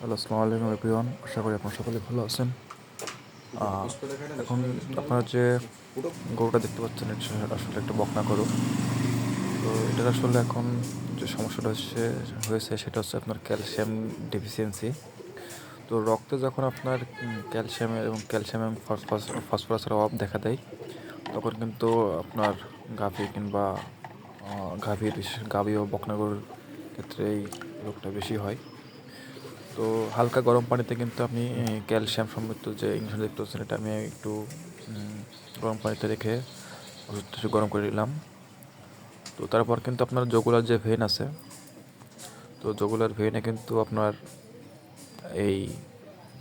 Hello, আসসালামু আলাইকুম everyone. আশা করি আপনারা সকলে ভালো আছেন। এখন আপনারা যে গরুটা দেখতে পাচ্ছেন আসলে একটা বকনা গরু। তো এটার আসলে এখন যে সমস্যাটা হচ্ছে, হয়েছে, সেটা হচ্ছে আপনার ক্যালসিয়াম ডেফিসিয়েন্সি। তো রক্তে যখন আপনার ক্যালসিয়ামের এবং ক্যালসিয়াম এবং ফসফরাস ফসফরাসের অভাব দেখা দেয়, তখন কিন্তু আপনার গাভী কিংবা গাভীর গাভী ও বকনা গরুর ক্ষেত্রে এই রোগটা বেশি হয়। তো হালকা গরম পানিতে কিন্তু আপনি ক্যালসিয়াম সমৃদ্ধ যে ইঞ্জেকশন দেখতে পাচ্ছেন, এটা আমি একটু গরম পানিতে রেখে ওষুধটা গরম করে নিলাম। তো তারপর কিন্তু আপনার জগুলার যে ভেন আছে, তো জগুলার ভেনে কিন্তু আপনার এই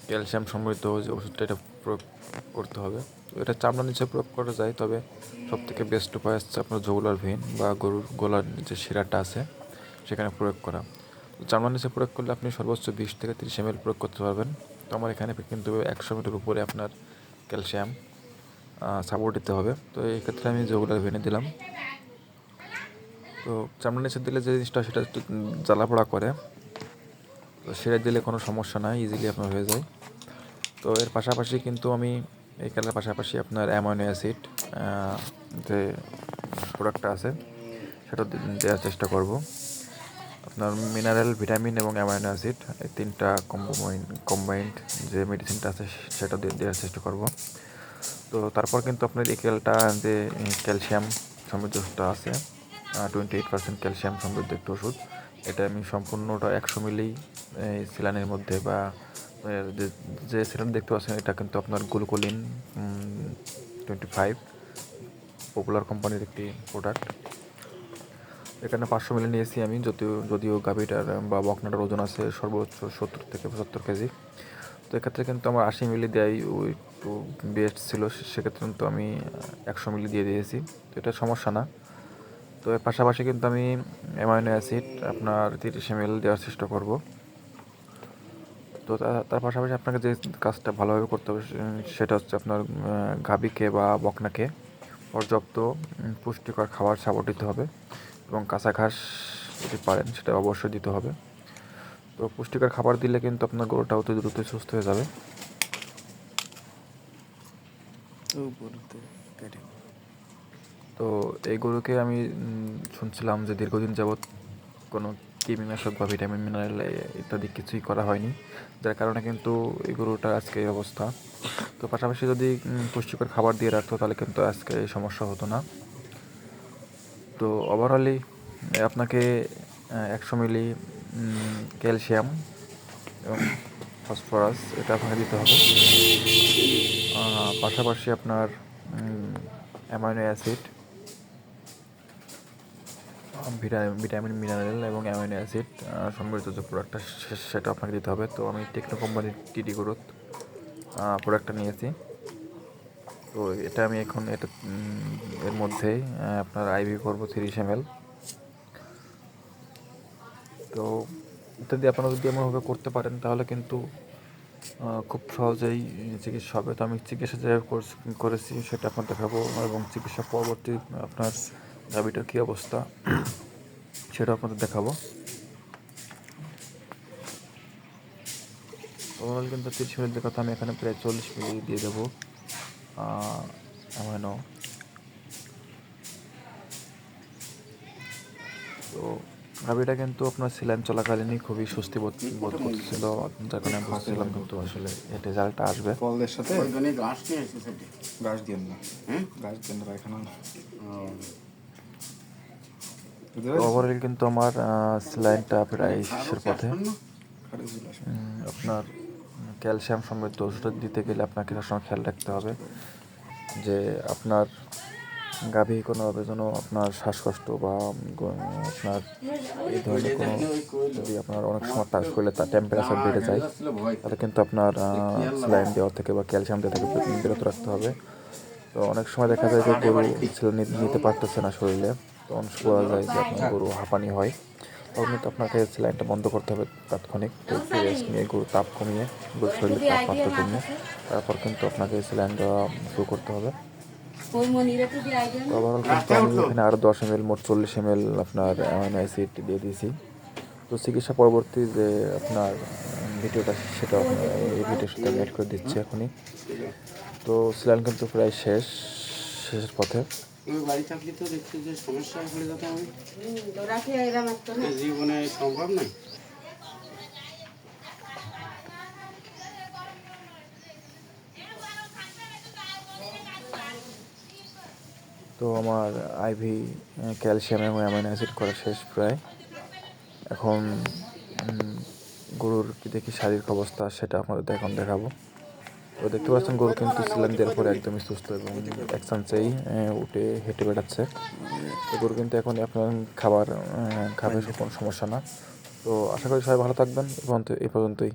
ক্যালসিয়াম সমৃদ্ধ যে ওষুধটা এটা প্রয়োগ করতে হবে। তো এটা চামড়ার নিচে প্রয়োগ করা যায়, তবে সব থেকে বেস্ট উপায় হচ্ছে আপনার জগুলার ভেন বা গরুর গলার যে শিরাটা আছে, সেখানে প্রয়োগ করা। চামড়ার নিচে প্রয়োগ করলে আপনি সর্বোচ্চ বিশ থেকে তিরিশ এম প্রয়োগ করতে পারবেন। তো আমার এখানে কিন্তু একশো মিটার উপরে আপনার ক্যালসিয়াম সাপোর্ট দিতে হবে। তো এই ক্ষেত্রে আমি জগুলার ভেনে দিলাম। তো চামড়ার নিচে দিলে যে জিনিসটা সেটা একটু জ্বালা পোড়া করে। তো সেটা দিলে কোনো সমস্যা নাই ইজিলি আপনার হয়ে যায়। তো এর পাশাপাশি কিন্তু আমি এই খেলার পাশাপাশি আপনার অ্যামাইনো অ্যাসিড যে প্রোডাক্টটা আছে, সেটা দেওয়ার চেষ্টা করব। আপনার মিনারেল ভিটামিন এবং অ্যামাইনো অ্যাসিড এই তিনটা কম্বাইন কম্বাইন্ড যে মেডিসিনটা আছে সেটা দিয়ে দেওয়ার চেষ্টা করব। তো তারপর কিন্তু আপনার এই খেলটা যে ক্যালসিয়াম সমৃদ্ধ ওষুধটা আছে টোয়েন্টি এইট পার্সেন্ট ক্যালসিয়াম সমৃদ্ধ একটি ওষুধ। এটা আমি সম্পূর্ণটা একশো মিলি, এই সিলানের মধ্যে বা যে সিলান দেখতে পাচ্ছেন, এটা কিন্তু আপনার গ্লুকোলিন টোয়েন্টি ফাইভ পপুলার কোম্পানির একটি প্রোডাক্ট এখানে পাঁচশো মিলি নিয়েছি আমি, যদিও যদিও গাভিটার বা বকনাটার ওজন আছে সর্বোচ্চ সত্তর থেকে পঁচাত্তর কেজি। তো এক্ষেত্রে কিন্তু আমার আশি মিলি দেয় ওই একটু বেস্ট ছিল সেক্ষেত্রে কিন্তু আমি একশো মিলি দিয়ে দিয়েছি। তো এটা সমস্যা না। তো এর পাশাপাশি কিন্তু আমি অ্যামাইনো অ্যাসিড আপনার তিরিশ এম দেওয়ার চেষ্টা করব। তো তার পাশাপাশি আপনাকে যে কাজটা ভালোভাবে করতে হবে সেটা হচ্ছে আপনার গাভীকে বা বকনাকে পর্যাপ্ত পুষ্টিকর খাবার সাপোর্ট দিতে হবে। এবং কাঁচা ঘাস যদি পারেন সেটা অবশ্যই দিতে হবে। তো পুষ্টিকর খাবার দিলে কিন্তু আপনার গরুটা অতি দ্রুতই সুস্থ হয়ে যাবে। তো এই গরুকে আমি শুনছিলাম যে দীর্ঘদিন যাবৎ কোনো কৃমিনাশক বা ভিটামিন মিনারেল ইত্যাদি কিছুই করা হয়নি। যার কারণে কিন্তু এই গরুটার আজকে এই অবস্থা। তো পাশাপাশি যদি পুষ্টিকর খাবার দিয়ে রাখতো তাহলে কিন্তু আজকে এই সমস্যা হতো না। তো ওভারঅলি আপনাকে একশো মিলি ক্যালসিয়াম এবং ফসফরাস এটা আপনাকে দিতে হবে। পাশাপাশি আপনার অ্যামাইনো অ্যাসিড ভিটামিন, মিনারেল এবং অ্যামাইনো অ্যাসিড সমৃদ্ধ যে প্রোডাক্টটা সেটা আপনাকে দিতে হবে। তো আমি টেকনো কোম্পানির টিডি গ্রোথ প্রোডাক্টটা নিয়েছি। তো এটা আমি এখন এটা এর মধ্যেই আহ, আপনার আইভি করব তিরিশ এম তো ইত্যাদি আপনারা যদি এমনভাবে করতে পারেন তাহলে কিন্তু খুব সহজেই চিকিৎসা হবে। তো আমি চিকিৎসা কোর্স- করেছি সেটা আপনার দেখাবো এবং চিকিৎসা পরবর্তী আপনার দাবিটার কী অবস্থা সেটা আপনাদের দেখাবো। ওভারঅল কিন্তু তিরিশ মিনিটের কথা আমি এখানে প্রায় চল্লিশ মিনিট দিয়ে দেবো। এমনও। তো গাভিটা কিন্তু আপনার সিলাইন চলাকালীনই খুবই স্বস্তি বোধ বোধ করতেছিল যার কারণে আমি ভাবছিলাম কিন্তু আসলে এই রেজাল্টটা আসবে। ফলদের সাথে? ওইখানে ঘাস নিয়ে এসে সেটি। গাছ দিয়ে না? গাছ দিয়ে না পায়খানা ওভারঅল কিন্তু আমার সিলাইনটা প্রায় শেষের পথে। আপনার ক্যালসিয়াম সমৃদ্ধ ওষুধ দিতে গেলে আপনাকে সবসময় খেয়াল রাখতে হবে যে আপনার গাভী কোনোভাবে যেন আপনার শ্বাসকষ্ট বা আপনার এই ধরনের কোনো যদি আপনার অনেক সময় তার শরীরে তার টেম্পারেচার বেড়ে যায়, তাহলে কিন্তু আপনার স্যালাইন দেওয়া থেকে বা ক্যালসিয়াম দেওয়া থেকে বিরত- রাখতে হবে। তো অনেক সময় দেখা যায় যে গরু নিতে পারতেছে না শরীরে তখন শোয়া যায় যে আপনার গরু হাঁপানি হয়। তখন কিন্তু আপনাকে স্যালাইনটা বন্ধ করতে হবে তাৎক্ষণিক। তো একটু রেস্ট নিয়ে গরু তাপ কমিয়ে গরুর শরীরে তাপমাত্রা কমিয়ে তারপর কিন্তু আপনাকে স্যালাইন দেওয়া শুরু করতে হবে। ওভারঅল কিন্তু আমি এখানে আরও দশ এম এল মোট চল্লিশ এম এল আপনার অ্যামাইনো অ্যাসিড দিয়ে দিয়েছি। তো চিকিৎসা পরবর্তী যে আপনার ভিডিওটা সেটা এই ভিডিওর সাথে আমি অ্যাড করে দিচ্ছি এখনই। তো স্যালাইন কিন্তু প্রায় শেষ শেষের পথে। আমি বাড়ি থাকলে তো দেখছি যে সমস্যা যেতাম আমি। রাখি এরম একটা না। জীবনে সম্ভব নয়। তো আমার আইভি ক্যালসিয়াম এবং অ্যামাইনো অ্যাসিড করা শেষ প্রায়। এখন গরুর কি দেখি শারীরিক অবস্থা সেটা আপনাদের এখন দেখাবো। তো দেখতে পাচ্ছেন গরু কিন্তু দেওয়ার পরে একদমই সুস্থ এবং এক চান্সেই উঠে হেঁটে বেড়াচ্ছে। তো গরু কিন্তু এখন আপনার খাবার খাবে, কোনো সমস্যা না। তো আশা করি সবাই ভালো থাকবেন। এ পর্যন্ত এই পর্যন্তই।